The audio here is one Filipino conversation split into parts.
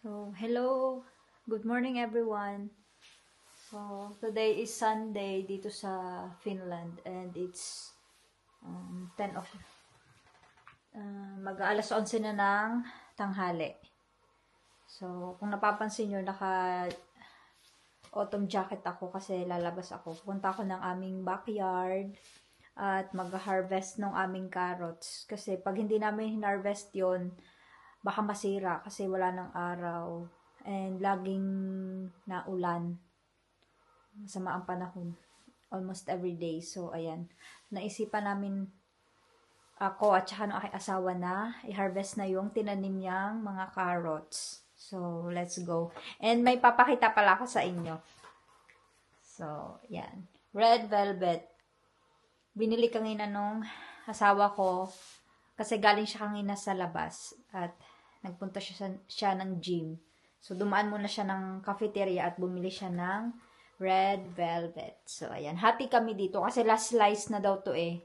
So, hello. Good morning, everyone. So, today is Sunday dito sa Finland and it's um, 10 of uh, mag-aalas 11 na ng tanghali. So, kung napapansin nyo, naka autumn jacket ako kasi lalabas ako. Punta ako ng aming backyard at mag-harvest ng aming carrots. Kasi pag hindi namin hinarvest yon baka masira kasi wala ng araw. And laging naulan. Masama ang panahon. Almost every day. So, ayan. Naisipan namin ako at saka ng aking asawa na i-harvest na yung tinanim niyang mga carrots. So, let's go. And may papakita pala ako sa inyo. So, yan. Red velvet. Binili kanina nung asawa ko kasi galing siya kanina sa labas at nagpunta siya, sa, siya ng gym. So, dumaan muna siya ng cafeteria at bumili siya ng red velvet. So, ayan. Happy kami dito kasi last slice na daw to eh.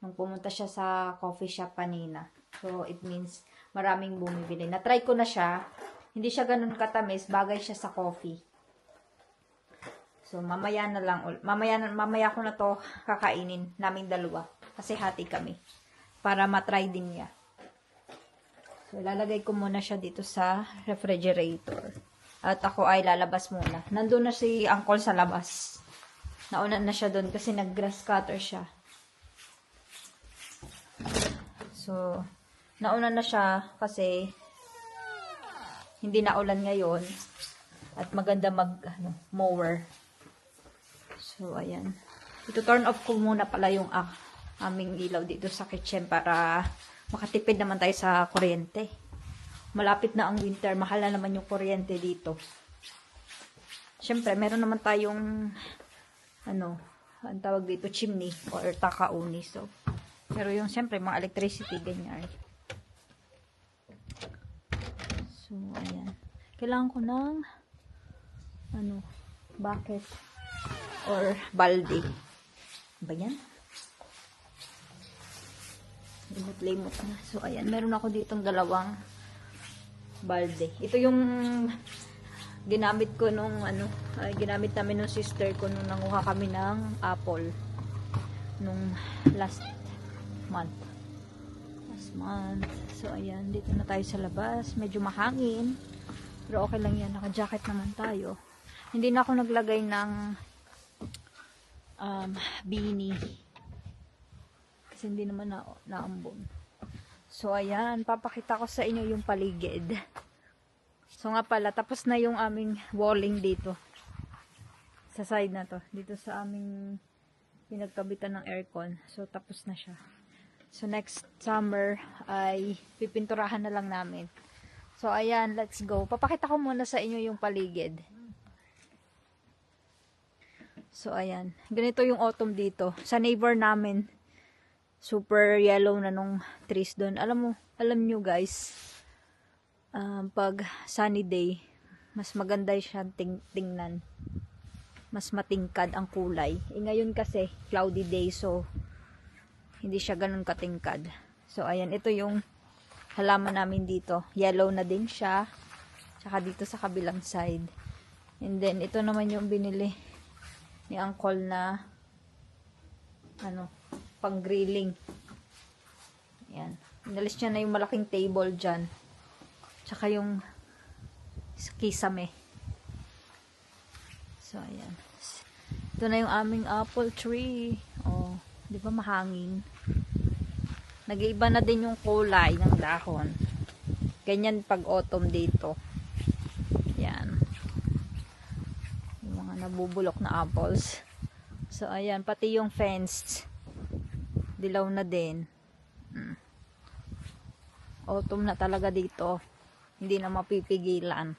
Nung pumunta siya sa coffee shop kanina. So, it means maraming bumibili. Na-try ko na siya. Hindi siya ganun katamis. Bagay siya sa coffee. So, mamaya na lang. Mamaya, mamaya ko na to kakainin. Naming dalawa. Kasi hati kami. Para matry din niya. Lalagay ko muna siya dito sa refrigerator. At ako ay lalabas muna. Nandun na si uncle sa labas. Nauna na siya doon kasi nag-grass cutter siya. So, nauna na siya kasi hindi na ulan ngayon at maganda mag ano, mower. So, ayan. Ito turn off ko muna pala yung ah, aming ilaw dito sa kitchen para makatipid naman tayo sa kuryente. Malapit na ang winter, mahal na naman yung kuryente dito. Siyempre, meron naman tayong ano, ang tawag dito, chimney or takauni. So, pero yung siyempre, mga electricity, ganyan. So, ayan. Kailangan ko ng ano, bucket or balde. Ba yan? Limot-limot na. So, ayan. Meron ako ditong dalawang balde. Ito yung ginamit ko nung ano, ay, ginamit namin nung sister ko nung nanguha kami ng apple nung last month. Last month. So, ayan. Dito na tayo sa labas. Medyo mahangin. Pero okay lang yan. Naka-jacket naman tayo. Hindi na ako naglagay ng um, beanie. Kasi hindi naman na naambon. So, ayan. Papakita ko sa inyo yung paligid. So, nga pala. Tapos na yung aming walling dito. Sa side na to. Dito sa aming pinagkabitan ng aircon. So, tapos na siya. So, next summer ay pipinturahan na lang namin. So, ayan. Let's go. Papakita ko muna sa inyo yung paligid. So, ayan. Ganito yung autumn dito. Sa neighbor namin, super yellow na nung trees doon. Alam mo, alam nyo guys, um, pag sunny day, mas maganda siya ting tingnan. Mas matingkad ang kulay. E ngayon kasi, cloudy day, so hindi siya ganun katingkad. So, ayan, ito yung halaman namin dito. Yellow na din siya. Tsaka dito sa kabilang side. And then, ito naman yung binili ni uncle na ano, pang grilling. Yan. Inalis niya na yung malaking table dyan. Tsaka yung kisame. So, ayan. Ito na yung aming apple tree. Oh, di ba mahangin? Nag-iiba na din yung kulay ng dahon. Ganyan pag autumn dito. Yan. Yung mga nabubulok na apples. So, ayan. Pati yung fence. Dilaw na din. Hmm. Autumn na talaga dito. Hindi na mapipigilan.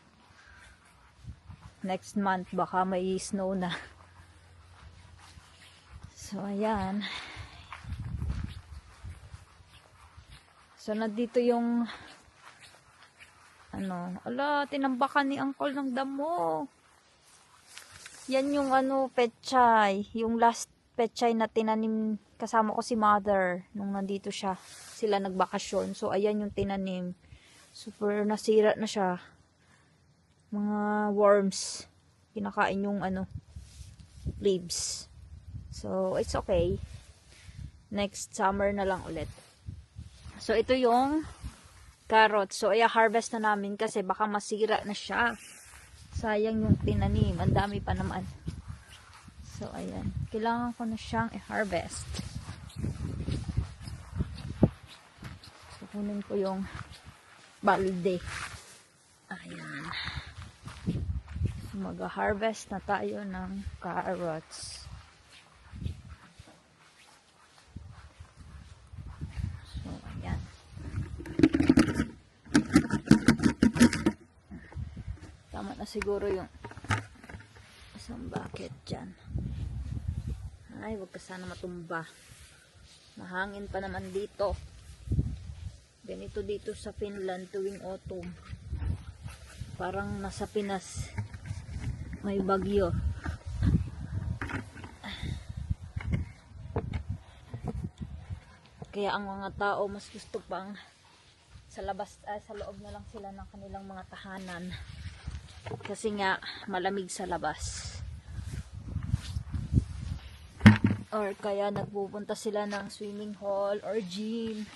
Next month, baka may snow na. So, ayan. So, nandito yung ano, ala, tinambakan ni uncle ng damo. Yan yung ano, petchay. Yung last petchay na tinanim kasama ko si mother nung nandito siya. Sila nagbakasyon. So, ayan yung tinanim. Super nasira na siya. mga worms. Kinakain yung ano, leaves. So, it's okay. Next summer na lang ulit. So, ito yung carrot. So, ay harvest na namin kasi baka masira na siya. Sayang yung tinanim. Ang dami pa naman. So, ayan. Kailangan ko na siyang i-harvest. So, ko yung balde. Ayan. So, mag-harvest na tayo ng carrots. So, ayan. Tama na siguro yung isang bucket dyan. Ay, wag ka sana matumba. Mahangin pa naman dito. Ganito dito sa Finland tuwing autumn. Parang nasa Pinas. May bagyo. Kaya ang mga tao mas gusto pang sa labas, ah, sa loob na lang sila ng kanilang mga tahanan. Kasi nga, malamig sa labas. Or kaya nagpupunta sila ng swimming hall or gym.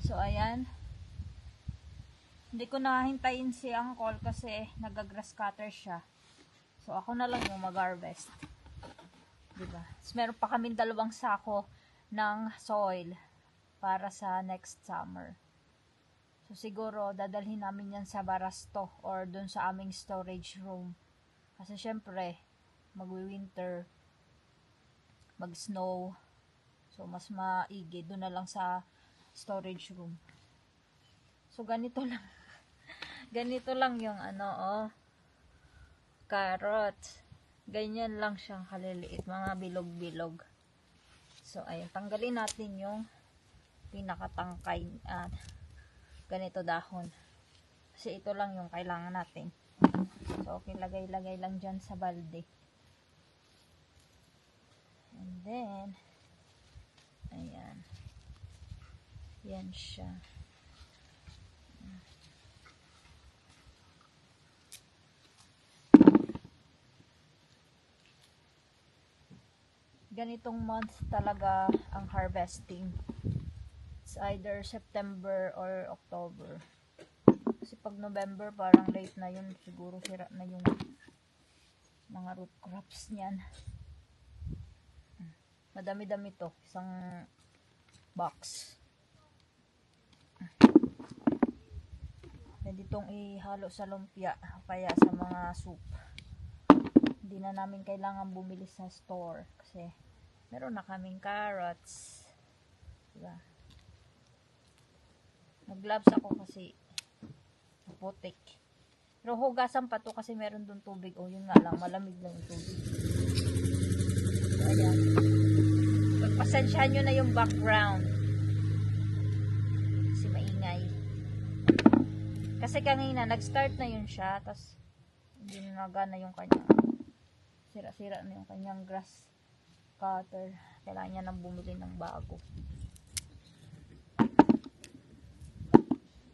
So, ayan. Hindi ko nahintayin si Uncle kasi nagagrass cutter siya. So, ako na lang yung mag-harvest. Diba? So, meron pa kaming dalawang sako ng soil para sa next summer. So, siguro, dadalhin namin yan sa Barasto or dun sa aming storage room. Kasi, syempre, magwi-winter, mag-snow. So, mas maigi. Doon na lang sa storage room. So, ganito lang. ganito lang yung ano, oh. Carrot. Ganyan lang siyang kaliliit. Mga bilog-bilog. So, ayun. Tanggalin natin yung pinakatangkay at ganito dahon. Kasi ito lang yung kailangan natin. So, okay. Lagay-lagay lang dyan sa balde. And then, ayan. Yan siya. Ganitong month talaga ang harvesting. It's either September or October. Kasi pag November, parang late na yun. Siguro sira na yung mga root crops niyan. Madami-dami to. Isang box. Pwede itong ihalo sa lumpia kaya sa mga soup. Hindi na namin kailangan bumili sa store kasi meron na kaming carrots. Diba? Nag-gloves ako kasi putik. Pero hugasan pa to kasi meron dun tubig. O yun nga lang, malamig lang yung tubig. Ayan. Pagpasensyahan nyo na yung background. Kasi maingay. Kasi kanina, nag-start na yun siya. Tapos, hindi na nagana yung kanyang sira-sira na yung kanyang grass cutter. Kailangan niya nang bumili ng bago.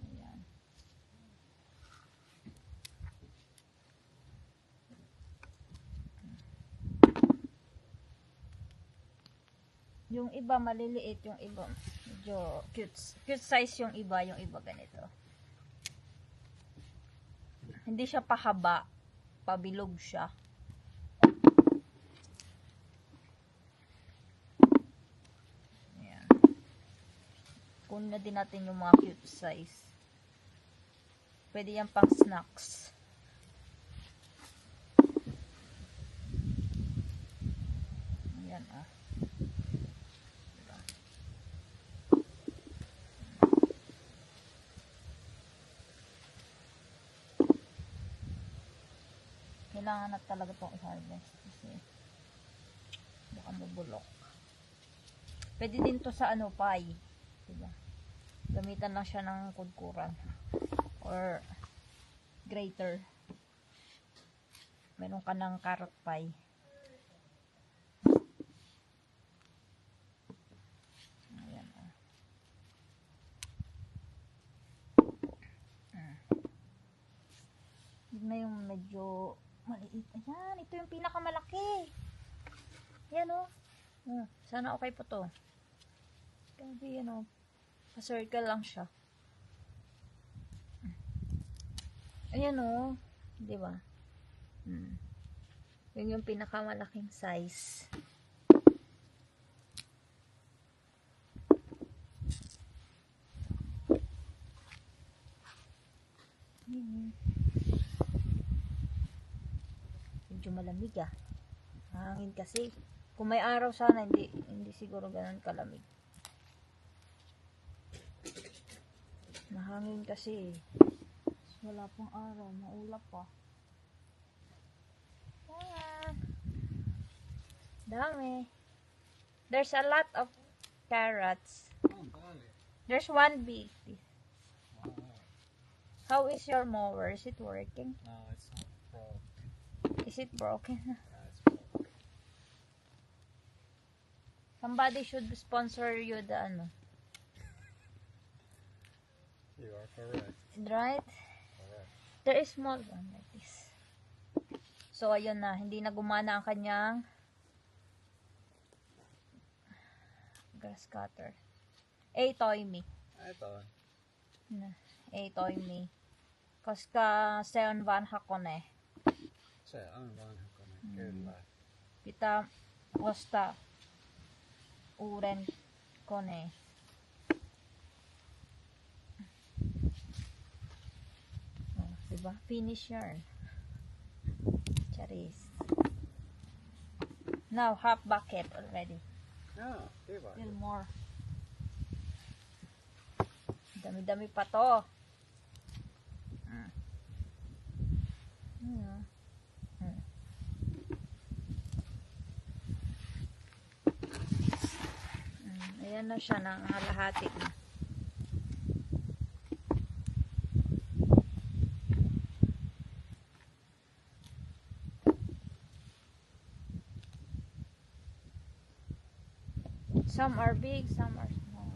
Ayan. Yung iba maliliit, yung iba medyo cute, cute size yung iba, yung iba ganito. Hindi siya pahaba, pabilog siya. Ayan. Kunin na din natin yung mga cute size. Pwede yan pang snacks. Ayan ah. Diba? Kailangan talaga itong i-harvest kasi baka mabulok. Pwede din to sa ano, pie. Diba? Gamitan lang siya ng kudkuran. Or grater. Meron ka ng carrot pie. Ah. Mm. na yung medyo maliit. Ayan, ito yung pinakamalaki. Yan o. Oh. sana okay po to. Grabe yan o. Pa-circle lang siya. Ayan o. Di ba? Hmm. Yun yung pinakamalaking size. Hmm. Medyo malamig ah. Hangin kasi. Kung may araw sana, hindi, hindi siguro ganun kalamig. Mahangin kasi eh. Wala pang araw, maulap pa. Ah, dami. There's a lot of carrots. There's one big. How is your mower? Is it working? No, it's not. Is it broken? Somebody should sponsor you the ano. You are correct. Right? Correct. There is small one like this. So, ayun na. Hindi na gumana ang kanyang grass cutter. A toy me. Ito. Na. A toy me. Koska sen van hakone. Se on vanhakoinen, kyllä. Pitää ostaa uuden koneen. Oh, diba? Finish yarn. Charis. Now, half bucket already. Joo, kiva. Still more. Dami-dami pa to. Mm. Ayan. Mm. Mm, Ayan na siya, nangalahati na. Some are big, some are small.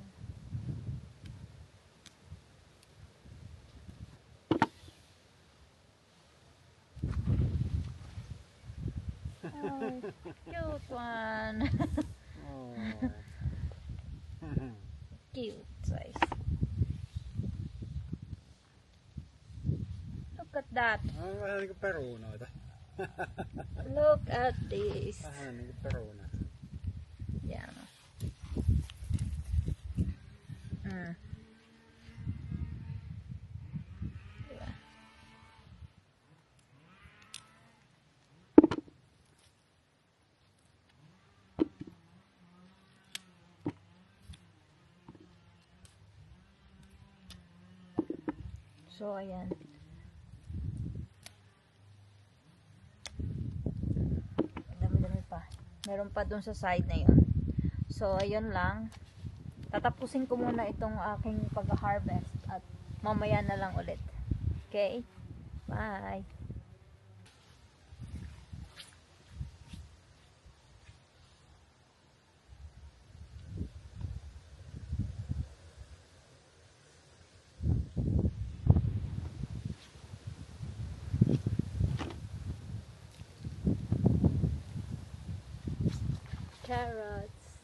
Oh, cute one. Oh. cute size. Look at that. On vähän niinku perunoita. Look at this. Vähän niinku perunat. Yan. Mm. Diba? So, ayan. Dami-dami pa. Meron pa dun sa side na yun. So, ayun lang. Tatapusin ko muna itong aking pag-harvest at mamaya na lang ulit. Okay? Bye! Carrots.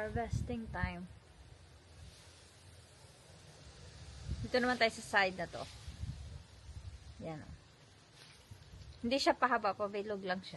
Harvesting time. Dito naman tayo sa side na to. Yan. Hindi siya pahaba, pabilog lang siya.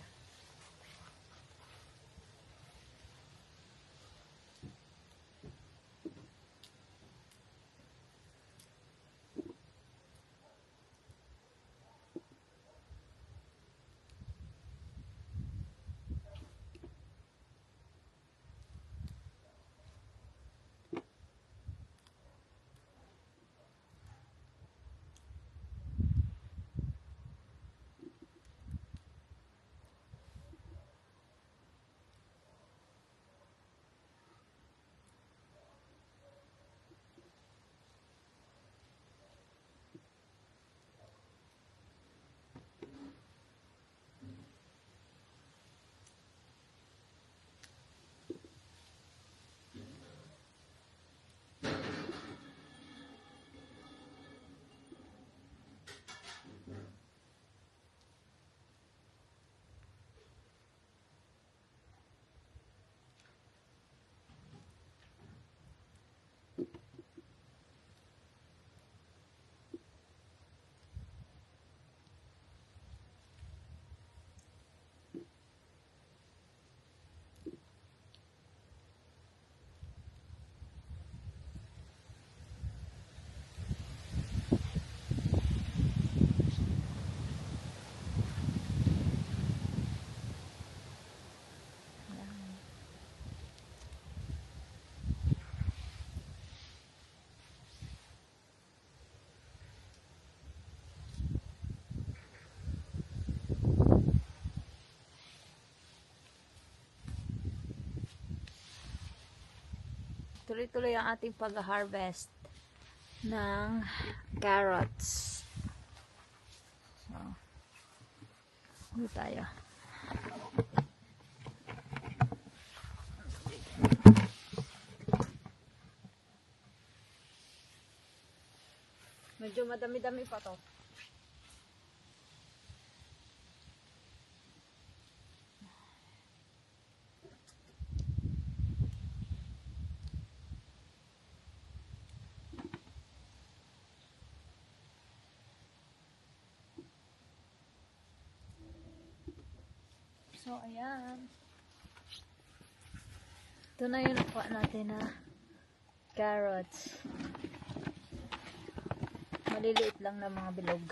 Tuloy-tuloy ang ating pag-harvest ng carrots. So, dito tayo. Medyo madami-dami pa to. So, ayan. Ito na yung nakuha natin na carrots. Maliliit lang na mga bilog.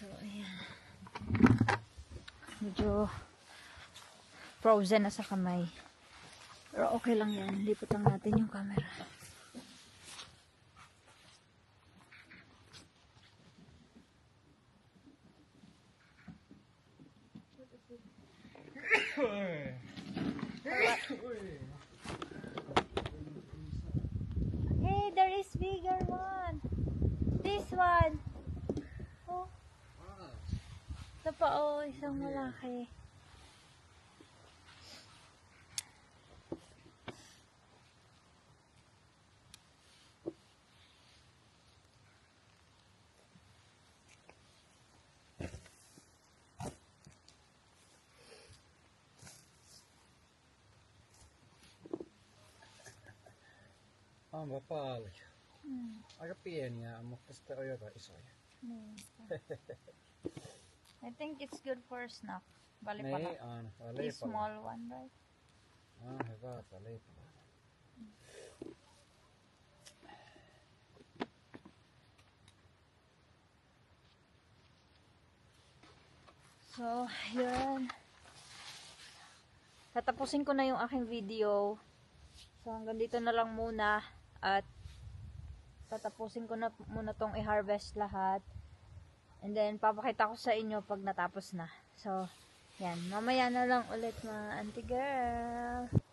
So, ayan. Medyo frozen na sa kamay. Pero okay lang yan. Lipat lang natin yung camera. Malaki. Onpa paljon. Hmm. Aika pieniä, mutta sitten on jotain isoja. Niin. I think it's good for a snack. Bali pala. Tää on The leipä. small one, right? Ah, hyvä, tää leipä. So, yun. Tatapusin ko na yung aking video. So, hanggang dito na lang muna. At, tatapusin ko na muna tong i-harvest lahat. And then, papakita ko sa inyo pag natapos na. So, yan. Mamaya na lang ulit mga auntie girl.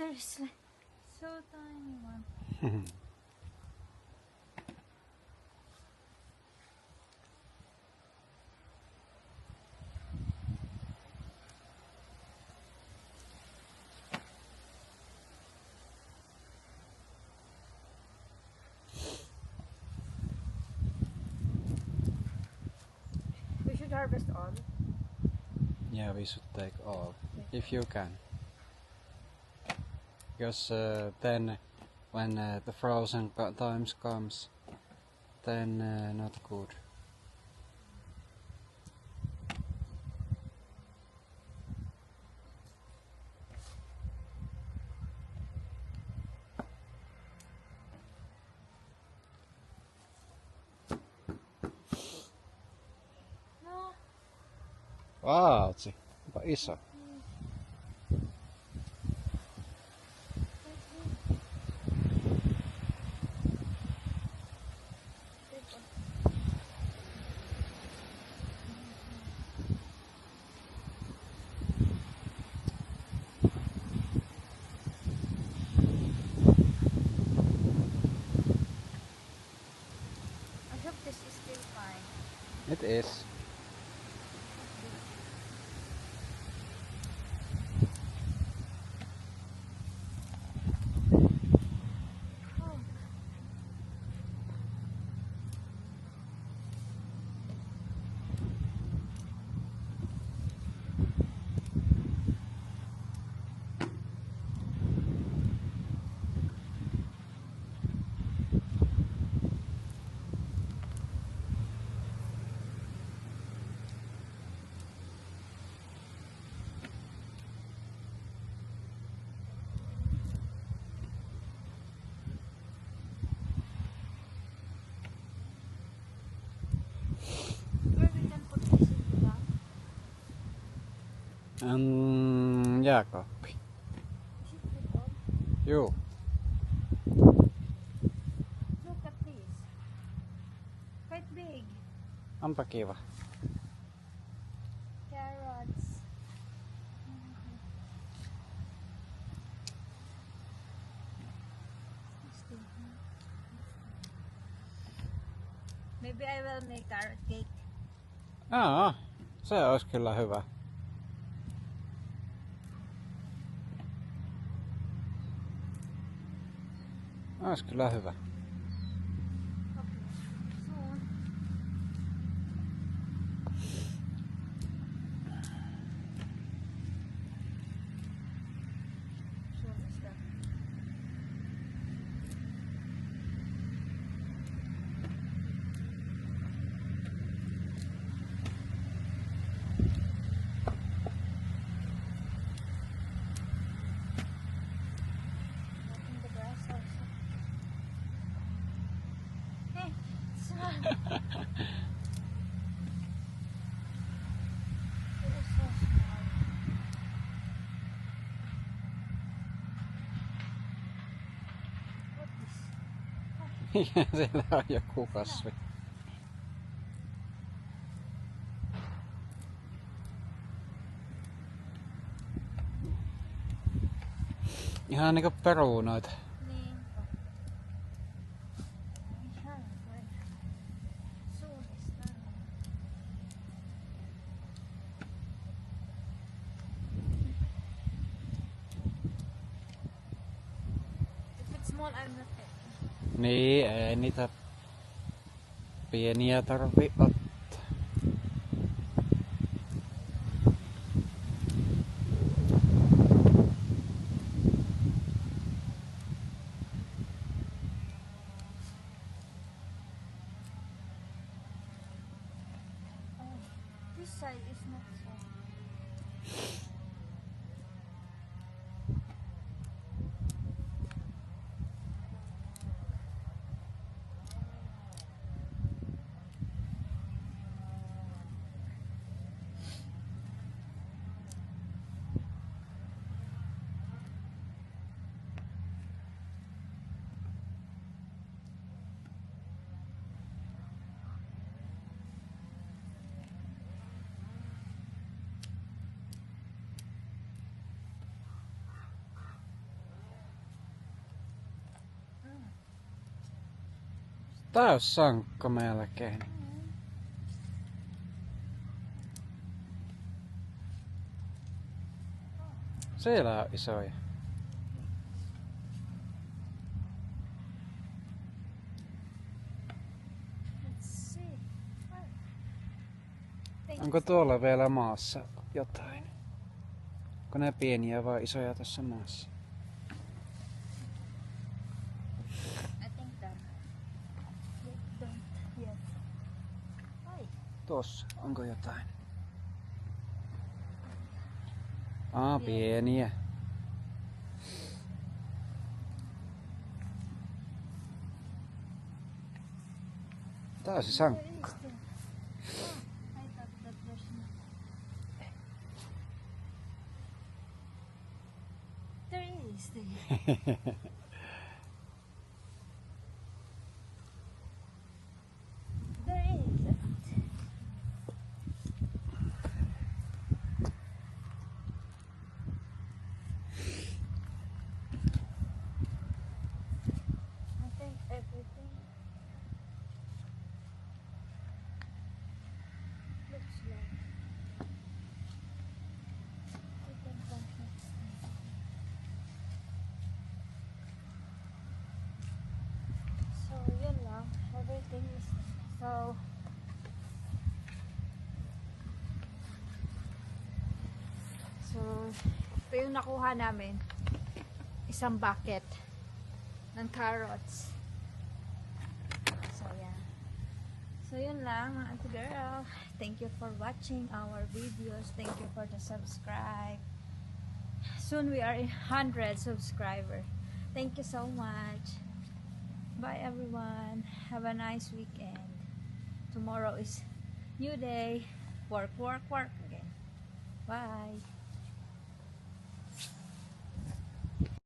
There's like so tiny one. We should harvest all. Yeah, we should take all, if you can. Because uh, then, when uh, the frozen times comes, then uh, not good. No. Vaatsi, onpa iso. Mm, jääkaappi. Juu. Look at this. Quite big. Onpa kiva. Carrots. Maybe I will make carrot cake. Aa, se olisi kyllä hyvä. Olisi kyllä hyvä. Niin, siellä on joku kasvi. Ihan niinku perunoita. small and Eh, ini tapi ini ya tapi Täys sankka melkein. Siellä on isoja. Onko tuolla vielä maassa jotain? Onko ne pieniä vai isoja tässä maassa? Tuossa, onko jotain? Aa, pieniä. Tää on se sankka. Where is the- Oh, I thought that there's no. There is the. There is. I think everything looks like we can come next time. So, yun lang. Everything is so So, ito yung nakuha namin. Isang bucket ng carrots. So, yeah. So, yun lang, mga auntie girl. Thank you for watching our videos. Thank you for the subscribe. Soon we are in 100 subscriber. Thank you so much. Bye, everyone. Have a nice weekend. Tomorrow is new day. Work, work, work again. Bye.